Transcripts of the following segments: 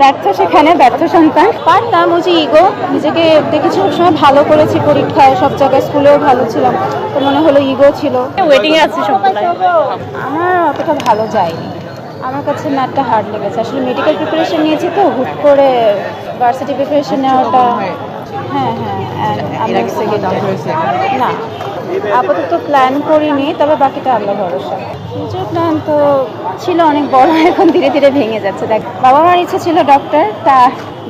ব্যর্থ সেখানে ব্যর্থ সন্তান। পারতাম ওই যে ইগো নিজেকে দেখেছি সবসময় ভালো করেছি পরীক্ষায় সব জায়গায় স্কুলেও ভালো ছিলাম। তো মনে হলো ইগো ছিল। ওয়েটিং এ আছে সবগুলাই আমার অতটা ভালো যায়নি। আমার কাছে ম্যাথটা হার্ড লেগেছে। আসলে মেডিকেল প্রিপারেশন নিয়েছি তো হুট করে ভার্সিটি প্রিপারেশন নেওয়াটা হ্যাঁ হ্যাঁ না আপাতত প্ল্যান করিনি তবে বাকিটা আল্লাহ ভরসা। ফিউচার প্ল্যান তো ছিল অনেক বড় এখন ধীরে ধীরে ভেঙে যাচ্ছে। দেখ বাবা মার ইচ্ছে ছিল ডক্টর তা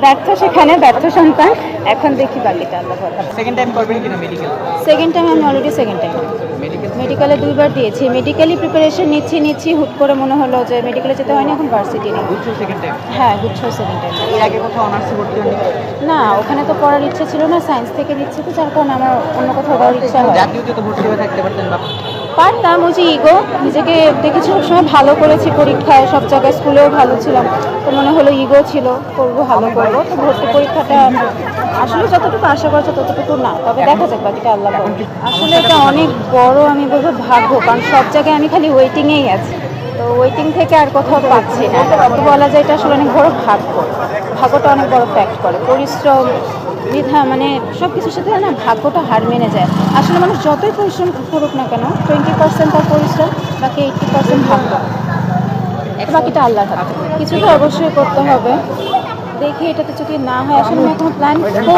ব্যর্থ সেখানে ব্যর্থ সন্তান এখন দেখি বাকিটা আল্লাহ ভরসা। সেকেন্ড টাইম করবেন কিনা মেডিকেল সেকেন্ড টাইম আমি অলরেডি সেকেন্ড টাইম মেডিকেলে দুইবার দিয়েছি। মেডিকেলি প্রিপারেশন নিচ্ছি নিচ্ছি হুট করে মনে হলো যে মেডিকেলে যেতে হয়নি এখন ভার্সিটি নেই। সেকেন্ড হ্যাঁ গুচ্ছ সেকেন্ড টাইম এর আগে কোথাও অনার্সে ভর্তি না ওখানে তো পড়ার ইচ্ছে ছিল না সায়েন্স থেকে দিচ্ছে তো যার কারণে আমার অন্য কোথাও যাওয়ার ইচ্ছা হয় জাতীয়তে তো ভর্তি হয়ে থাকতে পারতেন বা? পারতাম ওই যে ইগো নিজেকে দেখেছি সবসময় ভালো করেছি পরীক্ষায় সব জায়গায় স্কুলেও ভালো ছিলাম। তো মনে হলো ইগো ছিল করব ভালো করব। তো ভর্তি পরীক্ষাটা আসলে যতটুকু আশা করছে ততটুকু না তবে দেখা যাক বাকিটা আল্লাহ। আসলে এটা অনেক বড় আমি বলব ভাগ্য কারণ সব জায়গায় আমি খালি ওয়েটিংয়েই আছি। তো ওয়েটিং থেকে আর কোথাও পাচ্ছি না। তো বলা যায় এটা আসলে অনেক বড় ভাগ্য। ভাগ্যটা অনেক বড় ফ্যাক্ট করে। পরিশ্রম দ্বিধা মানে সব কিছুর সাথে না ভাগ্যটা হার মেনে যায়। আসলে মানুষ যতই পরিশ্রম করুক না কেন টোয়েন্টি পার্সেন্ট তার পরিশ্রম, বাকি এইটটি পার্সেন্ট ভাগ্য। বাকিটা আল্লাহর হাতে। কিছু তো অবশ্যই করতে হবে। দেখি এটাতে যদি না হয়, আসলে আমি এখনও প্ল্যান করব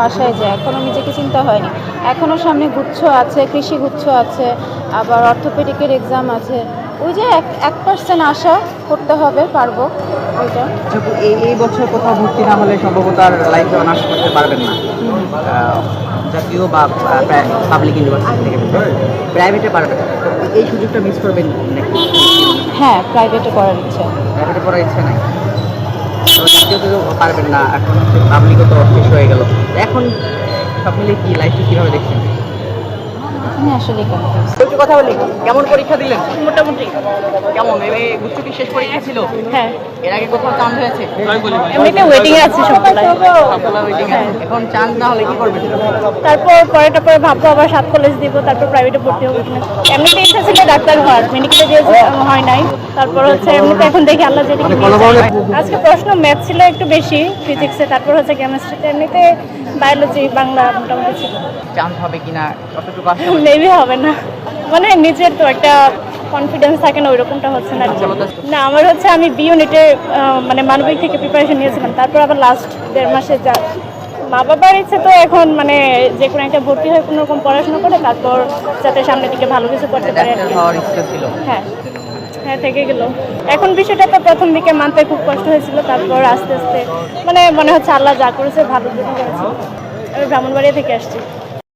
বাসায় যায় এখনও নিজেকে চিন্তা হয়নি। এখনও সামনে গুচ্ছ আছে, কৃষি গুচ্ছ আছে, আবার অর্থোপেডিকের এক্সাম আছে। ওই যে এক এক পার্সেন্ট আশা করতে হবে পারব ওইটা। আচ্ছা, এই এই বছর কোথাও ভর্তি না হলে সম্ভবত আর লাইফে অনার্স করতে পারবেন না। জাতীয় বা পাবলিক ইউনিভার্সিটি থেকে প্রাইভেটে পারবেন এই সুযোগটা মিস করবেন নাকি? হ্যাঁ প্রাইভেটে করার ইচ্ছা। প্রাইভেটে পড়ার ইচ্ছে নাই। তো জাতীয়তে তো পারবেন না এখন পাবলিকও তো শেষ হয়ে গেল। এখন সব মিলে কি লাইফটা কীভাবে দেখছেন? আমি আসলে কনফিউজ একটু কথা বলি। কেমন পরীক্ষা দিলেন? মোটামুটি। কেমন? গুচ্ছ কি শেষ পরীক্ষা ছিল? হ্যাঁ। এর আগে কোথাও চান্স হয়েছে? এমনিতে ওয়েটিং এ আছে সবগুলাই। সবগুলো waiting এ। এখন চান্স না হলে কি করবেন তারপর পরেটা পরে ভাববো আবার সাত কলেজ দিব তারপর প্রাইভেটে ভর্তি হব কিনা। এমনিতে ইচ্ছা ছিল ডাক্তার হওয়ার মেডিকেলে দিয়ে হয়। নাই তারপর হচ্ছে এমনিতে এখন দেখি আল্লাহ যেদিকে মানে নিয়ে আজকে প্রশ্ন ম্যাথ ছিল একটু বেশি ফিজিক্সে তারপর হচ্ছে কেমিস্ট্রিতে এমনিতে বায়োলজি বাংলা মোটামুটি ছিল। চান্স হবে কিনা কতটুকু মেবি হবে না। মানে নিজের তো একটা কনফিডেন্স থাকে না ওইরকমটা হচ্ছে না। না আমার হচ্ছে আমি বি ইউনিটে মানে মানবিক থেকে প্রিপারেশন নিয়েছিলাম। তারপর আবার লাস্ট দেড় মাসে যা মা বাবার ইচ্ছে তো এখন মানে যে কোনো একটা ভর্তি হয়ে কোনো রকম পড়াশোনা করে তারপর যাতে সামনের দিকে ভালো কিছু করতে পারে। হ্যাঁ হ্যাঁ থেকে গেল। এখন বিষয়টা তো প্রথম দিকে মানতে খুব কষ্ট হয়েছিল তারপর আস্তে আস্তে মানে মনে হচ্ছে আল্লাহ যা করেছে ভালো জন্য করেছে আমি ব্রাহ্মণবাড়িয়া থেকে আসছি।